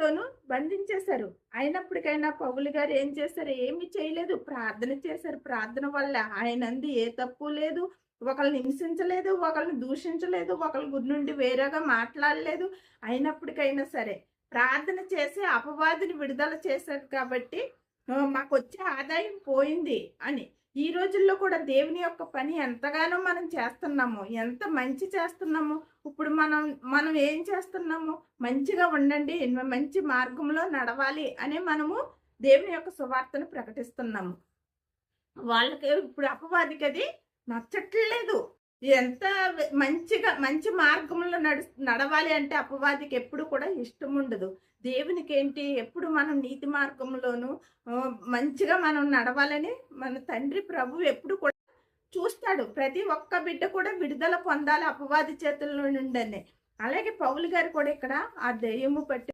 దయ్యంతోనూ బంధించేశారు. అయినప్పటికైనా పౌలు గారు ఏం చేశారు? ఏమి చేయలేదు. ప్రార్థన చేశారు. ప్రార్థన వల్ల ఆయన అంది ఏ తప్పు లేదు. ఒకళ్ళని హింసించలేదు. ఒకళ్ళని దూషించలేదు. ఒకళ్ళ గురి నుండి వేరేగా మాట్లాడలేదు. అయినప్పటికైనా సరే ప్రార్థన చేసి అపవాదిని విడుదల చేశారు కాబట్టి మాకు వచ్చే ఆదాయం పోయింది అని ఈ రోజుల్లో కూడా దేవుని యొక్క పని ఎంతగానో మనం చేస్తున్నాము ఎంత మంచి చేస్తున్నాము ఇప్పుడు మనం మనం ఏం చేస్తున్నాము మంచిగా ఉండండి మంచి మార్గంలో నడవాలి అనే మనము దేవుని యొక్క సువార్తను ప్రకటిస్తున్నాము. వాళ్ళకి ఇప్పుడు అపవాదికి అది నచ్చట్లేదు. ఎంత మంచిగా మంచి మార్గంలో నడు నడవాలి అంటే అపవాదికి ఎప్పుడు కూడా ఇష్టం ఉండదు. దేవునికి ఏంటి ఎప్పుడు మనం నీతి మార్గంలోనూ మంచిగా మనం నడవాలని మన తండ్రి ప్రభు ఎప్పుడు కూడా చూస్తాడు. ప్రతి ఒక్క బిడ్డ కూడా విడుదల పొందాలి అపవాది చేతుల్లో నుండి అలాగే పౌలు గారు కూడా ఇక్కడ ఆ దెయ్యము పట్టి